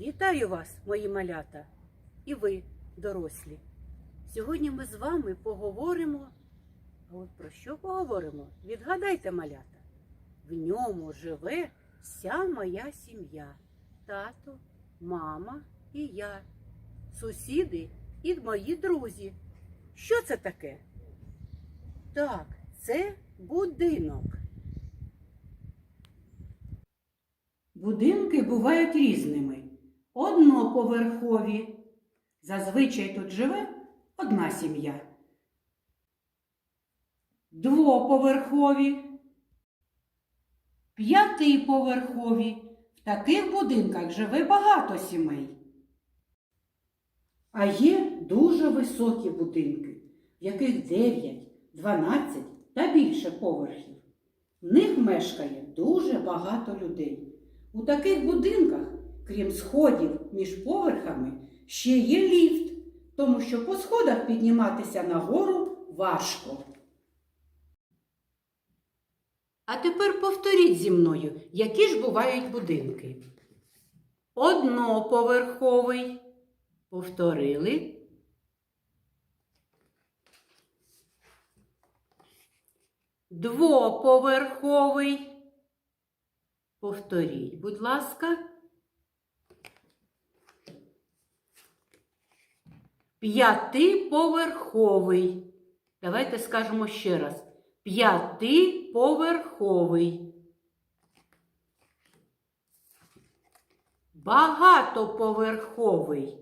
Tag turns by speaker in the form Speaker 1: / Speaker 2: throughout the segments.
Speaker 1: Вітаю вас, мої малята, і ви, дорослі. Сьогодні ми з вами поговоримо. А от про що поговоримо? Відгадайте, малята. В ньому живе вся моя сім'я. Тато, мама і я, сусіди і мої друзі. Що це таке? Так, це будинок. Будинки бувають різними. Одноповерхові. Зазвичай тут живе одна сім'я. Двоповерхові. П'ятиповерхові. В таких будинках живе багато сімей. А є дуже високі будинки, в яких 9, 12 та більше поверхів. В них мешкає дуже багато людей. У таких будинках, крім сходів між поверхами, ще є ліфт, тому що по сходах підніматися нагору важко. А тепер повторіть зі мною, які ж бувають будинки. Одноповерховий. Повторили. Двоповерховий. Повторіть, будь ласка. П'ятиповерховий. Давайте скажемо ще раз. П'ятиповерховий. Багатоповерховий.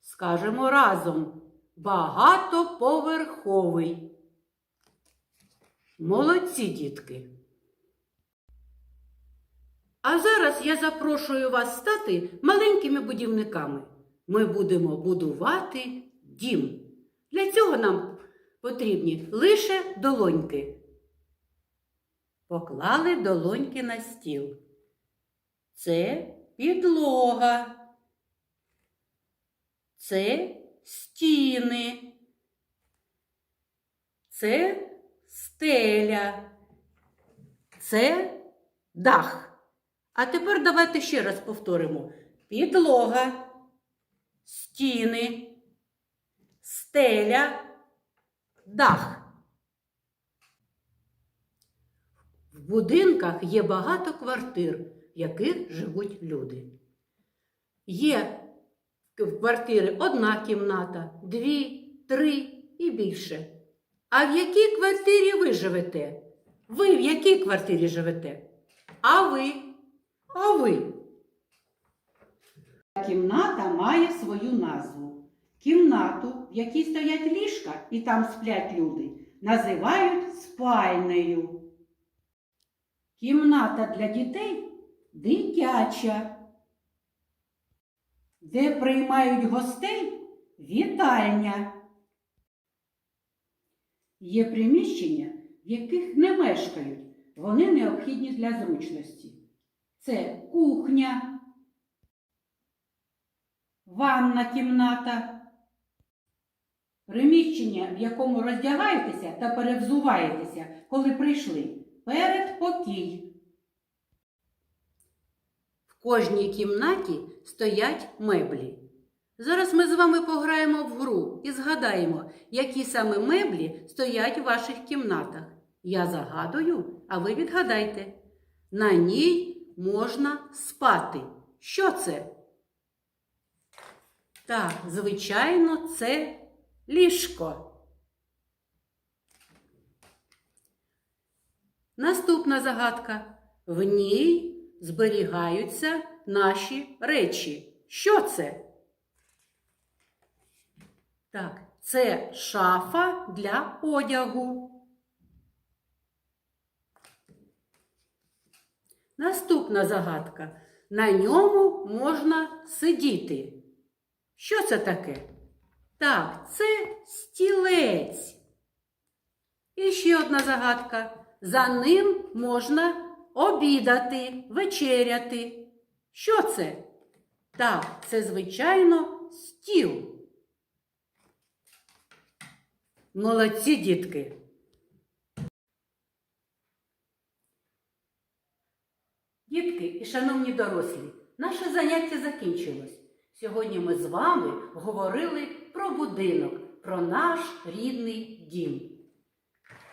Speaker 1: Скажемо разом. Багатоповерховий. Молодці, дітки. А зараз я запрошую вас стати маленькими будівниками. Ми будемо будувати дім. Для цього нам потрібні лише долоньки. Поклали долоньки на стіл. Це підлога. Це стіни. Це стеля. Це дах. А тепер давайте ще раз повторимо: підлога, стіни, стеля, дах. В будинках є багато квартир, в яких живуть люди. Є в квартири одна кімната, дві, три і більше. А в якій квартирі ви живете? Ви в якій квартирі живете? А ви? А ви? Кімната має свою назву. Кімнату, в якій стоять ліжка і там сплять люди, називають спальнею. Кімната для дітей дитяча. Де приймають гостей вітальня. Є приміщення, в яких не мешкають. Вони необхідні для зручності. Це кухня, ванна кімната, приміщення, в якому роздягаєтеся та перевзуваєтеся, коли прийшли. Передпокій. В кожній кімнаті стоять меблі. Зараз ми з вами пограємо в гру і згадаємо, які саме меблі стоять у ваших кімнатах. Я загадую, а ви відгадайте. На ній можна спати. Що це? Так, звичайно, це ліжко. Наступна загадка. В ній зберігаються наші речі. Що це? Так, це шафа для одягу. Наступна загадка. На ньому можна сидіти. Що це таке? Так, це стілець. І ще одна загадка. За ним можна обідати, вечеряти. Що це? Так, це, звичайно, стіл. Молодці дітки. Дітки і шановні дорослі, наше заняття закінчилось. Сьогодні ми з вами говорили про будинок, про наш рідний дім.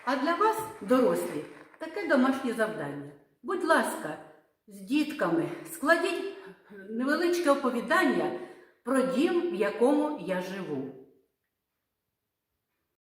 Speaker 1: А для вас, дорослі, таке домашнє завдання. Будь ласка, з дітками складіть невеличке оповідання про дім, в якому я живу.